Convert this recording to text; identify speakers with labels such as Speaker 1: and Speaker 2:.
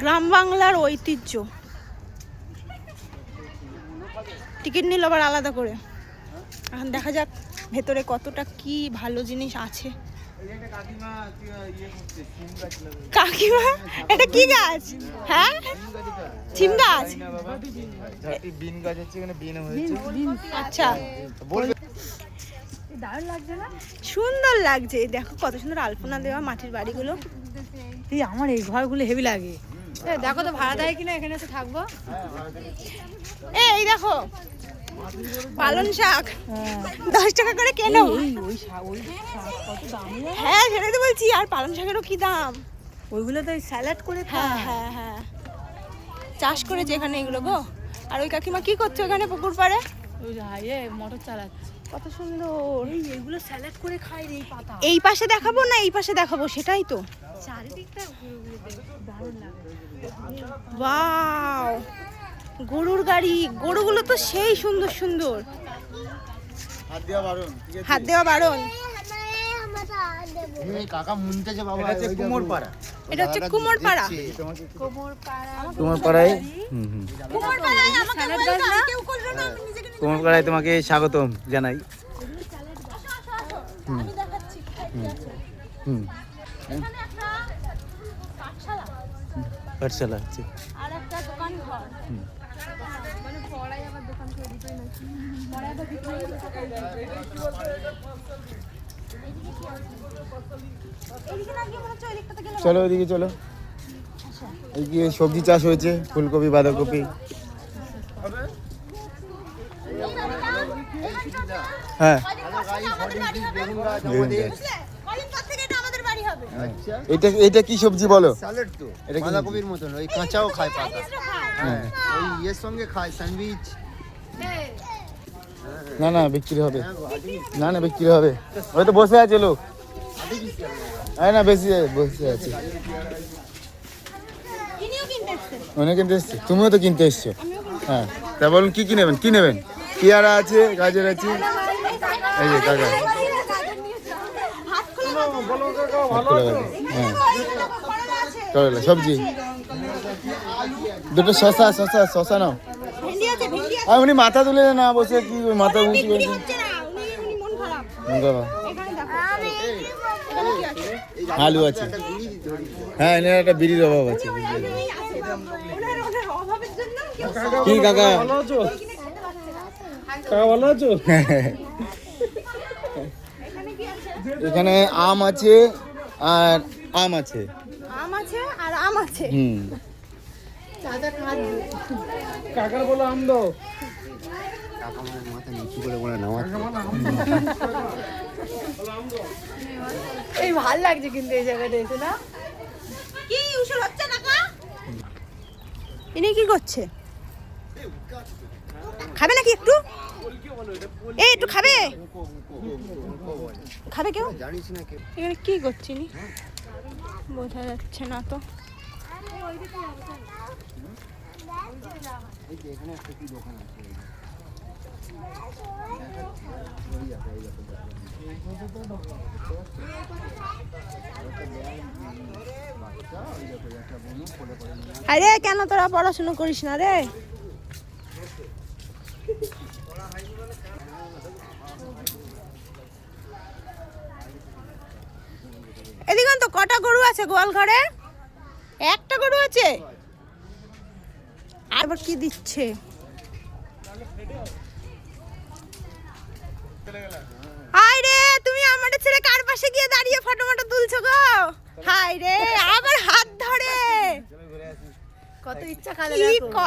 Speaker 1: গ্রাম বাংলার ঐতিহ্য। টিকিট নিল আবার আলাদা করে। এখন দেখা যাক ভেতরে কতটা কি ভালো জিনিস আছে। কাকিমা, এটা কি গাছ? হ্যাঁ? সিম গাছ?
Speaker 2: বিন গাছ হচ্ছে এখানে বিন হয়েছে
Speaker 1: আচ্ছা। সুন্দর লাগছে। দেখো কত সুন্দর আলপনা দেওয়া মাটির বাড়িগুলো।
Speaker 3: আমার এই ঘরগুলো হেভি লাগে। দেখো তো ভাড়া দেয় কিনা এখানে এসে থাকব।
Speaker 1: এই দেখো। পালন শাক। দশ টাকা করে কেনো? হ্যাঁ সেটাই তো বলছি আর পালন শাকেরও কি দাম?
Speaker 3: ওইগুলো তো স্যালাড করে
Speaker 1: হ্যাঁ হ্যাঁ হ্যাঁ। চাষ করেছে এখানে এগুলো গো। আর ওই কাকিমা কি করছে ওখানে পুকুর পাড়ে?
Speaker 3: হাইয়ে মোটর চালাচ্ছে।
Speaker 1: কত সুন্দর।
Speaker 3: এই এগুলো স্যালাড করে খায় রে এই পাতা।
Speaker 1: এই পাশে দেখাবো না এই পাশে দেখাবো? সেটাই তো।
Speaker 3: চারিদিকটা ঘুরে ঘুরে দারুণ লাগে
Speaker 1: ওয়াও! গরুর গাড়ি গরুগুলো তো সেই সুন্দর সুন্দর।
Speaker 2: হাত দেওয়া বারণ
Speaker 1: হাত দেওয়া বারণ।
Speaker 2: এই কাকা মুনতেছে বাবা এটা কুমোর পাড়া
Speaker 1: এটা হচ্ছে কুমোর পাড়া।
Speaker 3: কোমর
Speaker 4: তোমার পাড়ায়? হুম হুম।
Speaker 1: কুমোর পাড়ায় আমাকে বলতো, আমি কেউ করল না, আমি নিজেকে নিজে-
Speaker 4: তোমাকে স্বাগতম জানাই।
Speaker 1: আমি দেখাচ্ছি কোথায় কি আছে।
Speaker 4: হুম
Speaker 1: একটা পাঠশালা
Speaker 4: পাঠশালা আছে।
Speaker 1: মানে পড়াই আবার দোকান করে এদিকে
Speaker 4: চলো। ওইদিকে চলো এইদিকে সবজি চাষ হয়েছে? ফুলকপি বাঁধাকপি। হ্যাঁ।
Speaker 1: এটা আমাদের বাড়ি হবে
Speaker 4: এটা এটা কি সবজি বলো?
Speaker 2: স্যালাড তো।
Speaker 4: এটা
Speaker 2: বাঁধাকপির মতন ওই কাঁচাও খায় পাতা।
Speaker 4: হ্যাঁ।
Speaker 2: ওই ইয়ের সঙ্গে খায় স্যান্ডউইচ।
Speaker 4: না না বিক্রি হবে। না না বিক্রি হবে। হয়তো বসে আছে লোক। হ্যাঁ না বেশি বসে আছে। অনেক কিনতে এসছে। তুমিও তো কিনতে এসছো। হ্যাঁ। তা বলুন কি কি নেবেন কি নেবেন? পেয়ারা আছে গাজর আছে। এই যে কাকা হ্যাঁ।
Speaker 1: করলা
Speaker 4: সবজি। দুটো শশা শশা শশা নাও
Speaker 1: ভেন্ডি আছে, ভেন্ডি আছে।
Speaker 4: আর উনি মাথা তুলে না বসে কি মাথা উঁচু করে
Speaker 1: হচ্ছে না, উনি- উনি মন খারাপ।
Speaker 4: বাবা
Speaker 1: এখানে দেখো। এখানে কি আছে?
Speaker 4: আলু আছে। হ্যাঁ এনার একটা বিড়ির অভাব আছে।
Speaker 1: আছে।
Speaker 4: কি কাকা?
Speaker 1: পারছে না। এখানে
Speaker 4: এখানে আম আছে আর আম আছে।
Speaker 1: আম আছে আর আম আছে।
Speaker 4: হুম।
Speaker 2: কাকা মানে মাথা নিচু করে বলে নামাচ্ছে
Speaker 3: এই ভালো লাগছে কিন্তু এই জায়গাটা এসে না?
Speaker 1: কি উসুল হচ্ছে না কা ইনি কি করছে? খাবে নাকি একটু? এই একটু খাবে? খাবে কেউ?
Speaker 2: জানিস না কে
Speaker 1: এখানে কি করছিনি বোঝা যাচ্ছে না তো। আরে কেন তোরা পড়াশুনো করিস না রে? এদিকে তো কটা গরু আছে গোয়াল ঘরে? একটা গরু আছে? আর আবার কি দিচ্ছে? হাই রে তুমি আমার ছেড়ে কার পাশে গিয়ে দাঁড়িয়ে ফটো মটো তুলছো গো? হাই রে আবার হাত ধরে।
Speaker 3: কত ইচ্ছা খালে
Speaker 1: কি
Speaker 3: দেখো।